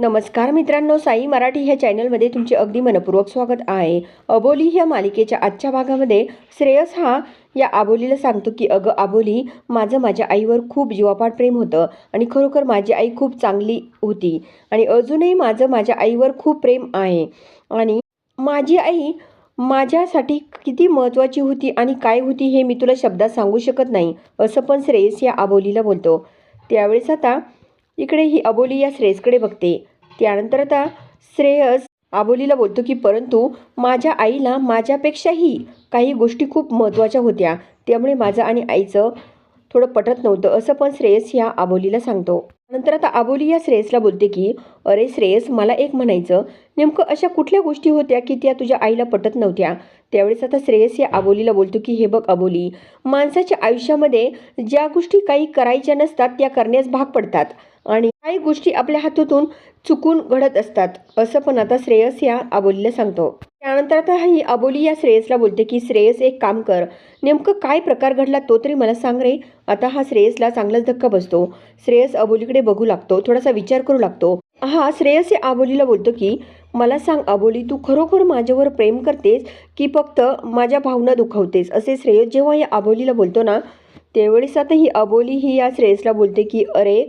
नमस्कार मित्रांनो साई मराठी ह्या चॅनलमध्ये तुमचे अगदी मनपूर्वक स्वागत आहे. अबोली ह्या मालिकेच्या आजच्या भागामध्ये श्रेयस हा या आबोलीला सांगतो की अगं आबोली माझं माझ्या आईवर खूप जीवापाड प्रेम होतं आणि खरोखर माझी आई खूप चांगली होती आणि अजूनही माझं माझ्या आईवर खूप प्रेम आहे आणि माझी आई माझ्यासाठी किती महत्त्वाची होती आणि काय होती हे मी तुला शब्दात सांगू शकत नाही असं पण श्रेयस या आबोलीला बोलतो. त्यावेळेस आता इकडे ही अबोली या श्रेयसकडे बघते. त्यानंतर आता श्रेयस आबोलीला बोलतो की परंतु माझ्या आईला माझ्यापेक्षाही काही गोष्टी खूप महत्त्वाच्या होत्या. त्यामुळे माझं आणि आईचं थोडं पटत नव्हतं असं पण श्रेयस ह्या आबोलीला सांगतो. नंतर आता आबोली या श्रेयसला बोलते की अरे श्रेयस मला एक म्हणायचं. नेमकं अशा कुठल्या गोष्टी होत्या की त्या तुझ्या आईला पटत नव्हत्या? त्यावेळेस आता श्रेयस या आबोलीला बोलतो की हे बघ आबोली माणसाच्या आयुष्यामध्ये ज्या गोष्टी काही करायच्या नसतात त्या करण्यास भाग पडतात. आणि काही गोष्टी आपल्या हातातून चुकून घडत असतात असं पण आता श्रेयस या अबोलीला सांगतो. त्यानंतर आता ही अबोली या श्रेयसला बोलते की श्रेयस एक काम कर. नेमकं काय प्रकार घडला तो तरी मला सांग रे. आता हा श्रेयसला चांगलाच धक्का बसतो. श्रेयस अबोलीकडे बघू लागतो थोडासा विचार करू लागतो. हा श्रेयस या आबोलीला बोलतो की मला सांग अबोली तू खरोखर माझ्यावर प्रेम करतेस की फक्त माझ्या भावना दुखवतेस? असे श्रेयस जेव्हा या आबोलीला बोलतो ना त्यावेळेस आता ही अबोली ही या श्रेयसला बोलते की अरे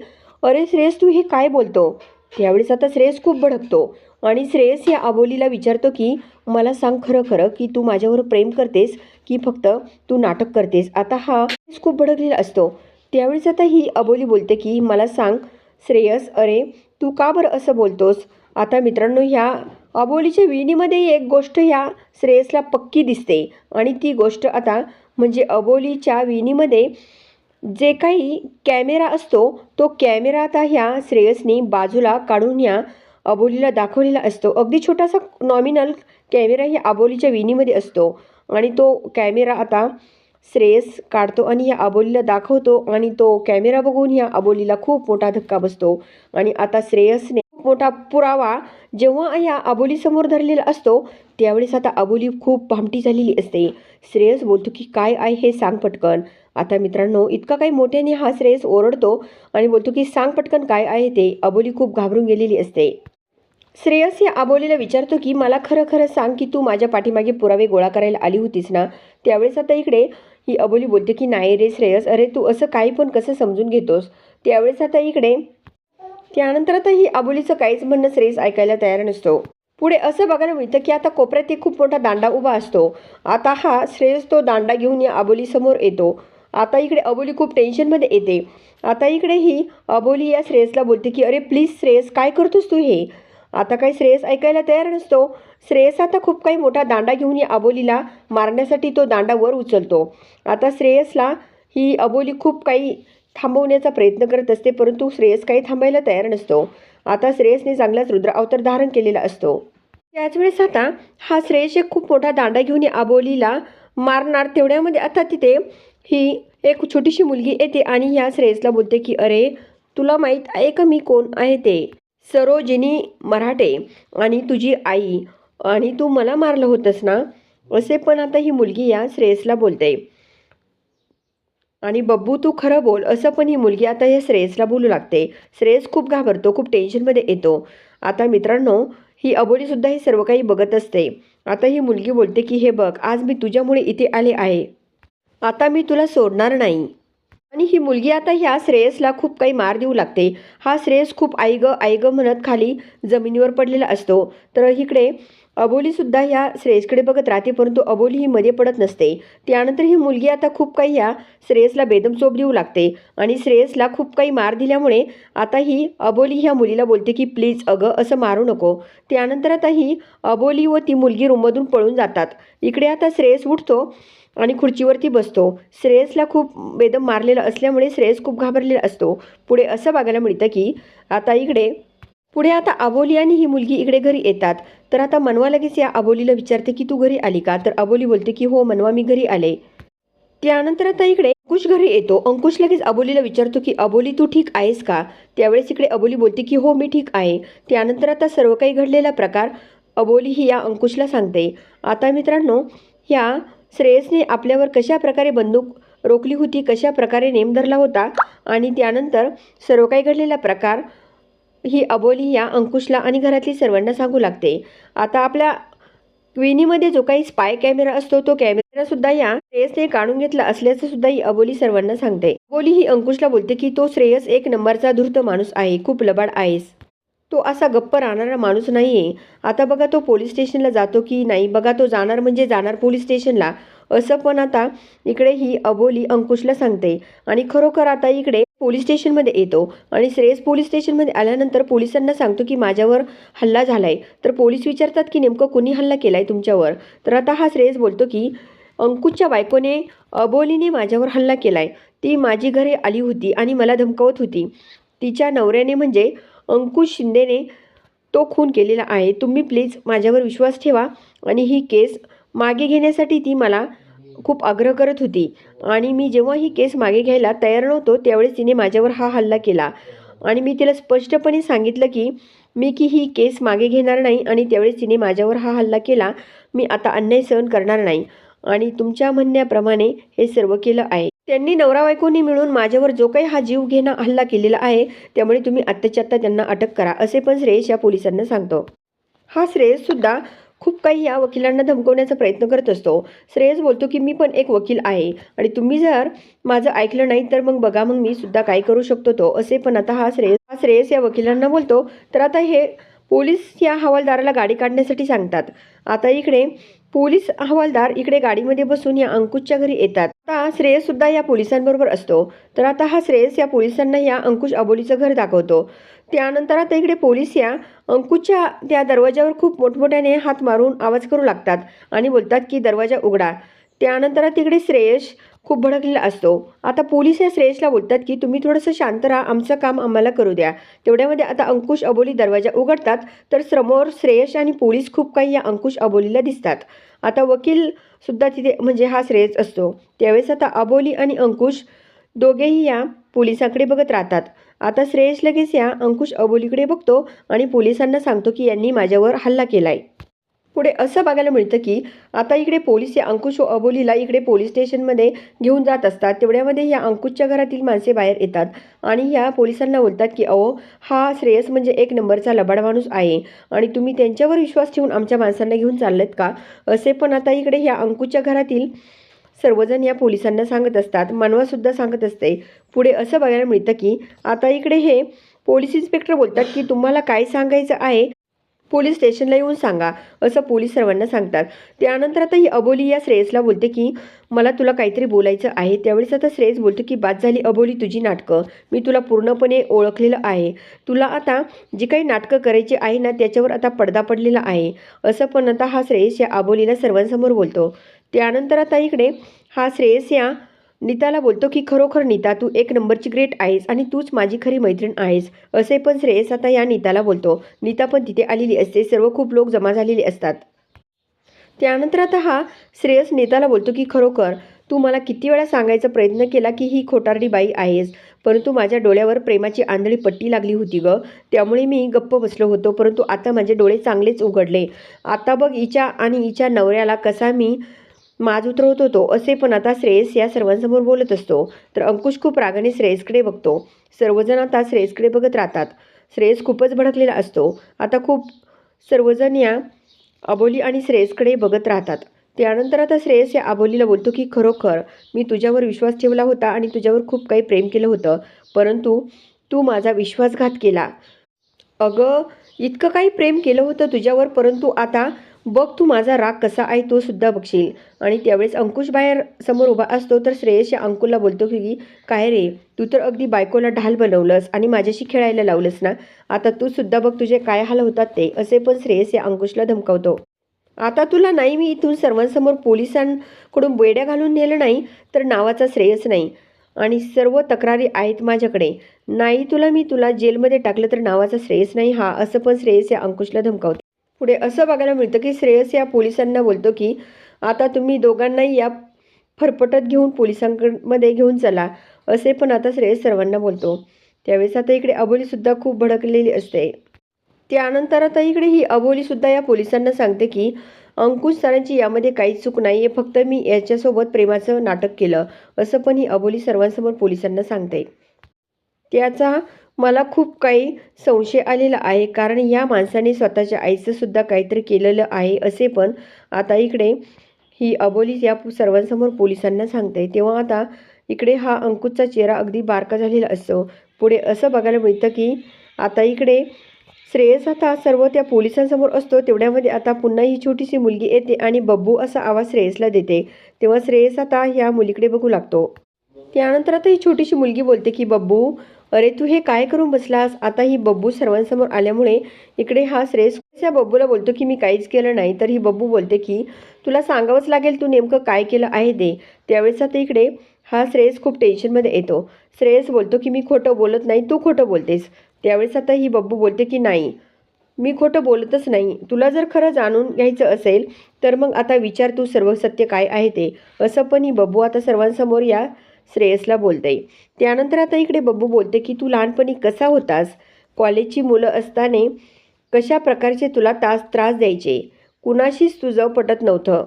अरे श्रेयस तू हे काय बोलतो? त्यावेळेस आता श्रेयस खूप भडकतो. आणि श्रेयस या अबोलीला विचारतो की मला सांग खरं खरं की तू माझ्यावर प्रेम करतेस की फक्त तू नाटक करतेस? आता हा श्रेयस खूप भडकलेला असतो. त्यावेळेस आता ही अबोली बोलते की मला सांग श्रेयस अरे तू का बरं असं बोलतोस? आता मित्रांनो ह्या अबोलीच्या विणीमध्ये एक गोष्ट ह्या श्रेयसला पक्की दिसते. आणि ती गोष्ट आता म्हणजे अबोलीच्या विणीमध्ये जे काही कॅमेरा असतो तो कॅमेरा आता ह्या श्रेयसनी बाजूला काढून ह्या अबोलीला दाखवलेला असतो. अगदी छोटासा नॉमिनल कॅमेरा ह्या अबोलीच्या विणीमध्ये असतो आणि तो कॅमेरा आता श्रेयस काढतो आणि ह्या अबोलीला दाखवतो आणि तो कॅमेरा बघून ह्या अबोलीला खूप मोठा धक्का बसतो. आणि आता श्रेयसने मोठा पुरावा जेव्हा ह्या अबोलीसमोर धरलेला असतो त्यावेळेस आता अबोली खूप भामटी झालेली असते. श्रेयस बोलतो की काय आहे हे सांग पटकन. आता मित्रांनो इतका काही मोठ्याने हा श्रेयस ओरडतो आणि बोलतो की सांग पटकन काय आहे ते. अबोली खूप घाबरून गेलेली असते. श्रेयस या आबोलीला विचारतो की मला खरं खरं सांग की तू माझ्या पाठीमागे पुरावे गोळा करायला आली होतीस ना? त्यावेळेस आता इकडे ही अबोली बोलते की नाही रे श्रेयस अरे तू असं काही पण कसं समजून घेतोस? त्यावेळेस आता इकडे त्यानंतर आता ही अबोलीचं काहीच म्हणणं श्रेयस ऐकायला तयार नसतो. पुढे असं बघायला मिळतं की आता कोपऱ्यात एक खूप मोठा दांडा उभा असतो. आता हा श्रेयस तो दांडा घेऊन या अबोलीसमोर येतो. आता इकडे अबोली खूप टेन्शनमध्ये येते. आता इकडे ही अबोली या श्रेयसला बोलते की अरे प्लीज श्रेयस काय करतोस तू हे? आता काही श्रेयस ऐकायला तयार नसतो. श्रेयस आता खूप काही मोठा दांडा घेऊन या अबोलीला मारण्यासाठी तो दांडा वर उचलतो. आता श्रेयसला ही अबोली खूप काही थांबवण्याचा प्रयत्न करत असते परंतु श्रेयस काही थांबायला तयार नसतो. आता श्रेयसने चांगलाच रुद्र अवतार धारण केलेला असतो. त्याच वेळेस आता हा श्रेयस एक खूप मोठा दांडा घेऊन आबोलीला मारणार. तेवढ्यामध्ये आता तिथे ही एक छोटीशी मुलगी येते आणि ह्या श्रेयसला बोलते की अरे तुला माहीत आहे का मी कोण आहे ते? सरोजिनी मराठे आणि तुझी आई आणि तू मला मारलं होतंस ना? असे पण आता ही मुलगी या श्रेयसला बोलते. आणि बब्बू तू खरं बोल असं पण ही मुलगी आता या श्रेयसला बोलू लागते. श्रेयस खूप घाबरतो खूप टेन्शनमध्ये येतो. आता मित्रांनो ही अबोलीसुद्धा हे सर्व काही बघत असते. आता ही मुलगी बोलते की हे बघ आज मी तुझ्यामुळे इथे आले आहे. आता मी तुला सोडणार नाही. आणि ही मुलगी आता ह्या श्रेयसला खूप काही मार देऊ लागते. हा श्रेयस खूप आईग आईग म्हणत खाली जमिनीवर पडलेला असतो. तर इकडे अबोलीसुद्धा ह्या श्रेयसकडे बघत राहते परंतु अबोली ही मध्ये पडत नसते. त्यानंतर ही मुलगी आता खूप काही ह्या श्रेयसला बेदम चोप देऊ लागते आणि श्रेयसला खूप काही मार दिल्यामुळे आता ही अबोली ह्या मुलीला बोलते की प्लीज अगं असं मारू नको. त्यानंतर आता ही अबोली व ती मुलगी रूममधून पळून जातात. इकडे आता श्रेयस उठतो आणि खुर्चीवरती बसतो. श्रेयसला खूप बेदम मारलेला असल्यामुळे श्रेयस खूप घाबरलेला असतो. पुढे असं बघायला मिळतं की आता इकडे पुढे आता अबोली आणि ही मुलगी इकडे घरी येतात. तर आता मनवा लगेच या अबोलीला विचारते की तू घरी आली का? तर अबोली बोलते की हो मनवा मी घरी आले. त्यानंतर आता इकडे अंकुश घरी येतो. अंकुश लगेच अबोलीला विचारतो की अबोली तू ठीक आहेस का? त्यावेळेस इकडे अबोली बोलते की हो मी ठीक आहे. त्यानंतर आता सर्व काही घडलेला प्रकार अबोली ही या अंकुशला सांगते. आता मित्रांनो ह्या श्रेयसने आपल्यावर कशा प्रकारे बंदूक रोखली होती कशा प्रकारे नेम धरला होता आणि त्यानंतर सर्व काही घडलेला प्रकार ही अबोली या अंकुशला आणि घरातली सर्वांना सांगू लागते. आता आपल्या क्विनीमध्ये जो काही स्पाय कॅमेरा असतो तो कॅमेरा सुद्धा या श्रेयसने काढून घेतला असल्याचं सुद्धा ही अबोली सर्वांना सांगते. अबोली ही अंकुशला बोलते की तो श्रेयस एक नंबरचा धूर्त माणूस आहे खूप लबाड आहेस. तो असा गप्प राहणारा माणूस नाहीये. आता बघा तो पोलीस स्टेशनला जातो की नाही? बघा तो जाणार म्हणजे जाणार पोलीस स्टेशनला. असं पण आता इकडे ही अबोली अंकुशला सांगते. आणि खरोखर आता इकडे पोलीस स्टेशनमध्ये येतो आणि श्रेयस पोलीस स्टेशनमध्ये आल्यानंतर पोलिसांना सांगतो की माझ्यावर हल्ला झाला आहे तर पोलीस विचारतात की नेमकं कोणी हल्ला केला आहे तुमच्यावर? तर आता हा श्रेयस बोलतो की अंकुशच्या बायकोने अबोलीने माझ्यावर हल्ला केला आहे ती माझी घरे आली होती आणि मला धमकावत होती. तिच्या नवऱ्याने म्हणजे अंकुश शिंदेने तो खून केलेला आहे. तुम्ही प्लीज माझ्यावर विश्वास ठेवा आणि ही केस मागे घेण्यासाठी ती मला खूप आग्रह करत होती. आणि मी जेव्हा ही केस मागे घ्यायला तयार नव्हतो त्यावेळेस तिने माझ्यावर हा हल्ला केला. आणि मी तिला स्पष्टपणे सांगितलं की मी की ही केस मागे घेणार नाही आणि त्यावेळेस तिने माझ्यावर हा हल्ला केला मी आता अन्याय सहन करणार नाही. आणि तुमच्या म्हणण्याप्रमाणे हे सर्व केलं आहे. त्यांनी नवरा बायकोनी मिळून माझ्यावर जो काही हा जीव घेणं हल्ला केलेला आहे त्यामुळे तुम्ही आत्ताच्या आत्ता त्यांना अटक करा असे पण श्रेयस या पोलिसांना सांगतो. हा श्रेयस सुद्धा खूप काही या वकिलांना धमकवण्याचा प्रयत्न करत असतो. श्रेयस बोलतो की मी पण एक वकील आहे आणि तुम्ही जर माझं ऐकलं नाही तर मग बघा मग मी सुद्धा काय करू शकतो तो. असे पण आता हा श्रेयस हा श्रेयस या वकिलांना बोलतो. तर आता हे पोलीस या हवालदाराला गाडी काढण्यासाठी सांगतात. आता इकडे पोलीस हवालदार इकडे गाडीमध्ये बसून या अंकुशच्या घरी येतात. आता श्रेयस सुद्धा या पोलिसांबरोबर असतो. तर आता हा श्रेयस या पोलिसांना या अंकुश अबोलीचं घर दाखवतो. त्यानंतर आता इकडे पोलीस या अंकुशच्या त्या दरवाजावर खूप मोठमोठ्याने हात मारून आवाज करू लागतात आणि बोलतात की दरवाजा उघडा. त्यानंतर तिकडे श्रेयस खूप भडकलेला असतो. आता पोलीस या श्रेयसला बोलतात की तुम्ही थोडंसं शांत राहा आमचं काम आम्हाला करू द्या. तेवढ्यामध्ये आता अंकुश अबोली दरवाजा उघडतात तर समोर श्रेयस आणि पोलीस खूप काही या अंकुश अबोलीला दिसतात. आता वकील सुद्धा तिथे म्हणजे हा श्रेयस असतो. त्यावेळेस आता अबोली आणि अंकुश दोघेही या पोलिसांकडे बघत राहतात. आता श्रेयस लगेच या अंकुश अबोलीकडे बघतो आणि पोलिसांना सांगतो की यांनी माझ्यावर हल्ला केलाय. पुढे असं बघायला मिळतं की आता इकडे पोलीस या अंकुश व अबोलीला इकडे पोलीस स्टेशनमध्ये घेऊन जात असतात. तेवढ्यामध्ये या अंकुशच्या घरातील माणसे बाहेर येतात आणि या पोलिसांना बोलतात की अहो हा श्रेयस म्हणजे एक नंबरचा लबाड माणूस आहे आणि तुम्ही त्यांच्यावर विश्वास ठेवून आमच्या माणसांना घेऊन चाललेत का? असे पण आता इकडे या अंकुशच्या घरातील सर्वजण या पोलिसांना सांगत असतात. मानवासुद्धा सांगत असते. पुढे असं बघायला मिळतं की आता इकडे हे पोलीस इन्स्पेक्टर बोलतात की तुम्हाला काय सांगायचं आहे पोलीस स्टेशनला येऊन सांगा असं पोलीस सर्वांना सांगतात. त्यानंतर आता ही अबोली या श्रेयसला बोलते की मला तुला काहीतरी बोलायचं आहे. त्यावेळेस आता श्रेयस बोलतो की बाद झाली अबोली तुझी नाटकं. मी तुला पूर्णपणे ओळखलेलं आहे. तुला आता जी काही नाटकं करायची आहे ना त्याच्यावर आता पडदा पडलेला आहे. असं पण आता हा श्रेयस या अबोलीला सर्वांसमोर बोलतो. त्यानंतर आता इकडे हा श्रेयस या नीताला बोलतो की खरोखर नीता तू एक नंबरची ग्रेट आहेस आणि तूच माझी खरी मैत्रीण आहेस. असे पण श्रेयस आता या नीताला बोलतो. नीता पण तिथे आलेली असते. सर्व खूप लोक जमा झालेले असतात. त्यानंतर आता हा श्रेयस नेताला बोलतो की खरोखर तू मला किती वेळा सांगायचा प्रयत्न केला की ही खोटारडी बाई आहेस परंतु माझ्या डोळ्यावर प्रेमाची आंधळी पट्टी लागली होती ग. त्यामुळे मी गप्प बसलो होतो परंतु आता माझे डोळे चांगलेच उघडले. आता बघ हिच्या आणि हिच्या नवऱ्याला कसा मी माज उतरवत होतो. असे पण आता श्रेयस या सर्वांसमोर बोलत असतो. तर अंकुश खूप रागाने श्रेयसकडे बघतो. सर्वजण आता श्रेयसकडे बघत राहतात. श्रेयस खूपच भडकलेला असतो. आता खूप सर्वजण या अबोली आणि श्रेयसकडे बघत राहतात. त्यानंतर आता श्रेयस या अबोलीला बोलतो की खरोखर मी तुझ्यावर विश्वास ठेवला होता आणि तुझ्यावर खूप काही प्रेम केलं होतं. परंतु तू माझा विश्वासघात केला. अगं इतकं काही प्रेम केलं होतं तुझ्यावर परंतु आता बघ तू माझा राग कसा आहे तो सुद्धा बघशील. आणि त्यावेळेस अंकुश बाहेर समोर उभा असतो तर श्रेयस या अंकुलला बोलतो की काय रे तू तर अगदी बायकोला ढाल बनवलंस आणि माझ्याशी खेळायला लावलंस ना. आता तू सुद्धा बघ तुझे काय हाल होतात ते. असे पण श्रेयस या अंकुशला धमकावतो. आता तुला नाही मी इथून सर्वांसमोर पोलिसांकडून बेड्या घालून नेलं नाही तर नावाचा श्रेयस नाही. आणि सर्व तक्रारी आहेत माझ्याकडे. नाही तुला मी तुला जेलमध्ये टाकलं तर नावाचा श्रेयस नाही हा असं पण श्रेयस या अंकुशला धमकावतो. पुढे असं बघायला मिळतं की श्रेयस या पोलिसांना बोलतो की आता तुम्ही दोघांनाही या फरफटत घेऊन पोलिसांमध्ये घेऊन चला असे पण आता श्रेयस सर्वांना बोलतो. त्यावेळेस आता इकडे अबोलीसुद्धा खूप भडकलेली असते. त्यानंतर आता इकडे ही अबोलीसुद्धा या पोलिसांना सांगते की अंकुश सरांची यामध्ये काहीच चूक नाही आहे फक्त मी याच्यासोबत प्रेमाचं नाटक केलं असं पण ही अबोली सर्वांसमोर पोलिसांना सांगते. त्याचा मला खूप काही संशय आलेला आहे. कारण या माणसाने स्वतःच्या आईचं सुद्धा काहीतरी केलेलं आहे असे पण आता इकडे ही अबोली या सर्वांसमोर पोलिसांना सांगते. तेव्हा आता इकडे हा अंकुशचा चेहरा अगदी बारका झालेला असतो. पुढे असं बघायला मिळतं की आता इकडे श्रेयस आता सर्व त्या पोलिसांसमोर असतो. तेवढ्यामध्ये आता पुन्हा ही छोटीशी मुलगी येते आणि बब्बू असा आवाज श्रेयसला देते. तेव्हा श्रेयस आता ह्या मुलीकडे बघू लागतो. त्यानंतर आता ही छोटीशी मुलगी बोलते की बब्बू अरे तू हे काय करून बसलास? आता ही बब्बू सर्वांसमोर आल्यामुळे इकडे हा श्रेयस या बब्बूला बोलतो की मी काहीच केलं नाही. तर ही बब्बू बोलते की तुला सांगावंच लागेल तू नेमकं काय केलं आहे ते. त्यावेळेस आता इकडे हा श्रेयस खूप टेन्शनमध्ये येतो. श्रेयस बोलतो की मी खोटं बोलत नाही तू खोटं बोलतेस. त्यावेळेस आता ही बब्बू बोलते की नाही मी खोटं बोलतच नाही. तुला जर खरं जाणून घ्यायचं असेल तर मग आता विचार तू सर्व सत्य काय आहे ते. असं पण ही बब्बू आता सर्वांसमोर या श्रेयसला बोलते त्यानंतर आता इकडे बब्बू बोलते की तू लहानपणी कसा होतास? कॉलेजची मुलं असताना कशा प्रकारचे तुला तास त्रास द्यायचे? कुणाशीच तुझं पटत नव्हतं.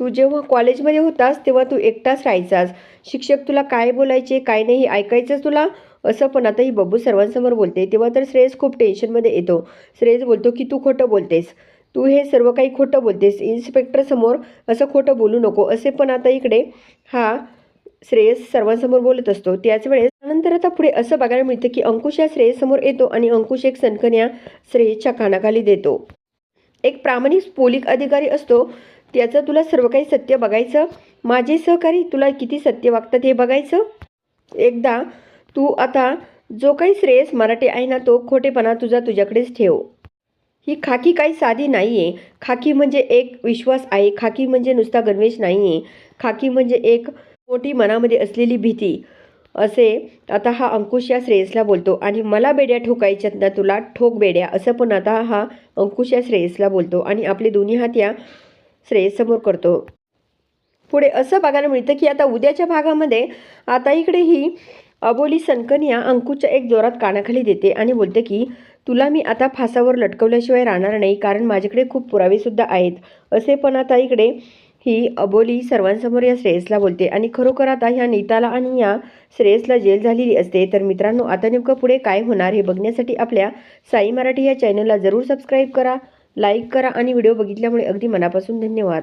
तू जेव्हा कॉलेजमध्ये होतास तेव्हा तू एकटाच राहायचास. शिक्षक तुला काय बोलायचे काय नाही ऐकायचंच तुला? असं पण आता ही बब्बू सर्वांसमोर बोलते. तेव्हा तर श्रेयस खूप टेन्शनमध्ये येतो. श्रेयस बोलतो की तू खोटं बोलतेस. तू हे सर्व काही खोटं बोलतेस. इन्स्पेक्टरसमोर असं खोटं बोलू नको. असे पण आता इकडे हा श्रेयस सर्वांसमोर बोलत असतो. त्याच वेळेस नंतर आता पुढे असं बघायला मिळतं की अंकुश या श्रेयसमोर येतो आणि अंकुश एक सनकन्या श्रेयसच्या कानाखाली देतो. एक प्रामाणिक पोलिक अधिकारी असतो. त्याचं तुला सर्व काही सत्य बघायचं? माझे सहकारी तुला किती सत्य वागतात हे बघायचं? एकदा तू आता जो काही श्रेयस मराठी आहे ना तो खोटेपणा तुझा तुझ्याकडेच ठेव. ही खाकी काही साधी नाही आहे खाकी म्हणजे एक विश्वास आहे. खाकी म्हणजे नुसता गणवेश नाही आहे खाकी म्हणजे एक मोठी मनामध्ये असलेली भीती असे आता हा अंकुश या श्रेयसला बोलतो. आणि मला बेड्या ठोकायच्यात ना तुला ठोक बेड्या असं पण आता हा अंकुश या श्रेयसला बोलतो. आणि आपले दोन्ही हात या श्रेयसमोर करतो. पुढे असं बघायला मिळतं की आता उद्याच्या भागामध्ये आता इकडे ही अबोली सनकन्या अंकुशच्या एक जोरात कानाखाली देते आणि बोलते की तुला मी आता फासावर लटकवल्याशिवाय राहणार नाही कारण माझ्याकडे खूप पुरावेसुद्धा आहेत. असे पण आता इकडे ही अबोली सर्वांसमोर या श्रेयसला बोलते. आणि खरोखर आता ह्या नीताला आणि या श्रेयसला जेल झालेली असते तर मित्रांनो आता नेमकं पुढे काय होणार हे बघण्यासाठी आपल्या साई मराठी या चॅनलला जरूर सबस्क्राईब करा लाईक करा आणि व्हिडिओ बघितल्यामुळे अगदी मनापासून धन्यवाद.